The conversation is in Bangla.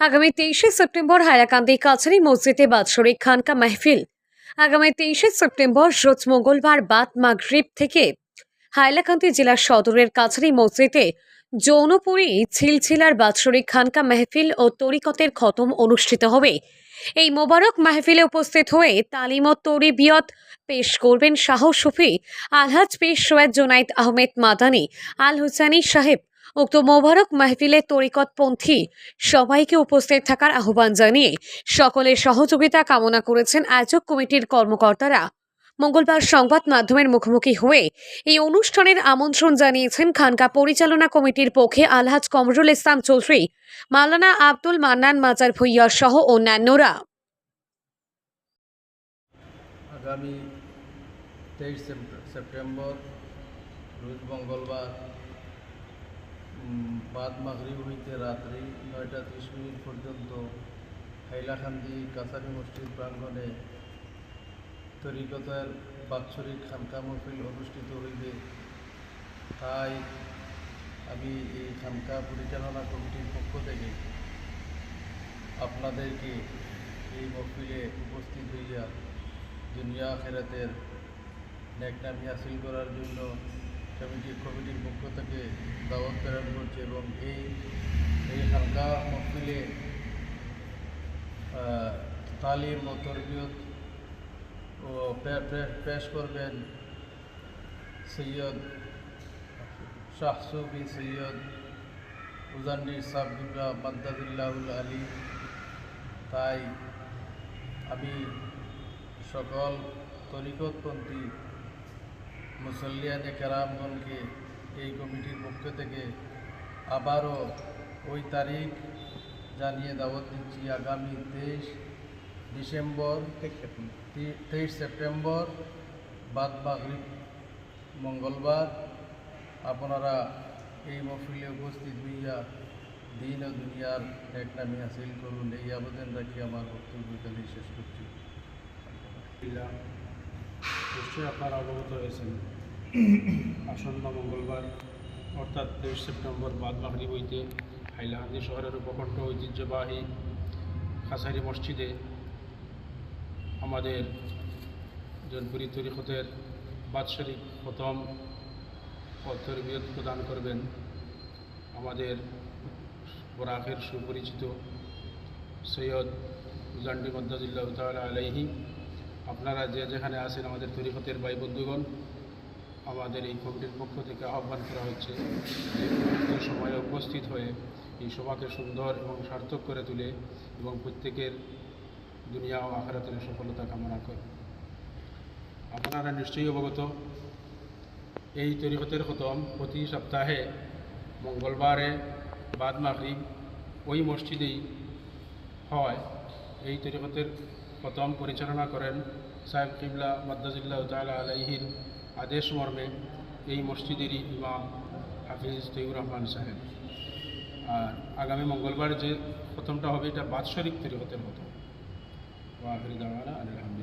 আগামী তেইশে সেপ্টেম্বর হাইলাকান্দি কাছারি মসজিদে বাৎসরিক খানকা মাহফিল। আগামী তেইশে সেপ্টেম্বর রোজ মঙ্গলবার বাদ মাগরিব থেকে হাইলাকান্দি জেলার সদরের কাছারি মসজিদে যৌনপুরী ছিলছিলার বাৎসরিক খানকা মাহফিল ও তরিকতের খতম অনুষ্ঠিত হবে। এই মোবারক মাহফিলে উপস্থিত হয়ে তালিম তালিমত তরিবিয়ত পেশ করবেন শাহ সুফি আলহাজ পেশ সৈয়দ জোনাইদ আহমেদ মাদানী, আল হুসানি সাহেব উক্ত মোবারক মাহফিলে তরিকতপন্থী সবাইকে উপস্থিত থাকার আহ্বান জানিয়ে সকলের সহযোগিতা কামনা করেছেন আয়োজক কমিটির কর্মকর্তারা। মঙ্গলবার সংবাদ মাধ্যমের মুখোমুখি হয়ে এই অনুষ্ঠানের আমন্ত্রণ জানিয়েছেন খানকা পরিচালনা কমিটির পক্ষে আলহাজ কমরুল ইসলাম চৌধুরী মালানা আব্দুল মান্নান মাজার ভুইয়া সহ অন্যান্যরা। আগামী তেইশ সেপ্টেম্বর, রোজ মঙ্গলবার বাদ মাগরিব হইতে রাত্রি নয়টা ত্রিশ মিনিট পর্যন্ত হাইলাকান্দি কাছারি মসজিদ প্রাঙ্গণে তরিকতার বাৎসরিক খানকা মহফিল অনুষ্ঠিত হইবে। তাই আমি এই খানকা পরিচালনা কমিটির পক্ষ থেকে আপনাদেরকে এই মহফিলে উপস্থিত হইয়া দুনিয়া খেরাতের ন্যাকনামি হাসিল করার জন্য কমিটি কমিটির পক্ষ থেকে দাওয়াত প্রেরণ করছে এবং এই এই হালকা আহ, তালিম ও তরবিয়ত ও পেশ করবেন সৈয়দ শাহ সুফি সৈয়দ উজান্নি সাবদুল্লাহ মাদ্দাদুল্লাহুল আলী। তাই আমি সকল তরিকতপন্থী মুসল্লিয়ানে কেরামগণকে এই কমিটির পক্ষ থেকে আবারও ওই তারিখ জানিয়ে দাওয়াত দিচ্ছি, আগামী তেইশ ডিসেম্বর, তেইশ সেপ্টেম্বর, বাদ মাগরিব মঙ্গলবার। আপনারা এই মফিলে উপস্থিত হইয়া দিন ও দুনিয়ার এক একনামি হাসিল করুন। এই আবেদন রাখি আমার বক্তব্য শেষ করছি। নিশ্চয়ই আপনারা অবগত হয়েছেন। আসন্ন মঙ্গলবার, অর্থাৎ তেইশ সেপ্টেম্বর বাদ মাগরিব হইতে হাইলাহান্দি শহরের উপকণ্ঠ ঐতিহ্যবাহী খাসারি মসজিদে আমাদের জনপুরি তরিকতের বাৎসরিক প্রথম অর্থবিয়ত প্রদান করবেন আমাদের বরাকের সুপরিচিত সৈয়দ জান্ডি মদ্দাজুল্লাহ তালা আলাইহি আপনারা যে যেখানে আছেন, আমাদের তরিকতের ভাই বন্ধুগণ, আমাদের এই কমিটির পক্ষ থেকে আহ্বান করা হচ্ছে যে সময়ে উপস্থিত হয়ে এই সভাকে সুন্দর এবং সার্থক করে তুলে এবং প্রত্যেকের দুনিয়া ও আখারাতের সফলতা কামনা করে। আপনারা নিশ্চয়ই অবগত, এই তরিকতের খতম প্রতি সপ্তাহে মঙ্গলবারে, বাদ মাগরিব ওই মসজিদেই হয়। এই তরিকতের প্রথম পরিচালনা করেন সাহেব কিবলা মাদ্দাজুল্লাহ তালা আলাইহির আদেশ মর্মে এই মসজিদেরই ইমাম হাফিজ তৈবুর রহমান সাহেব। আর আগামী মঙ্গলবার যে প্রথমটা হবে, এটা বাৎসরিক তরিকতের মতো আলহামদুলিল্লাহ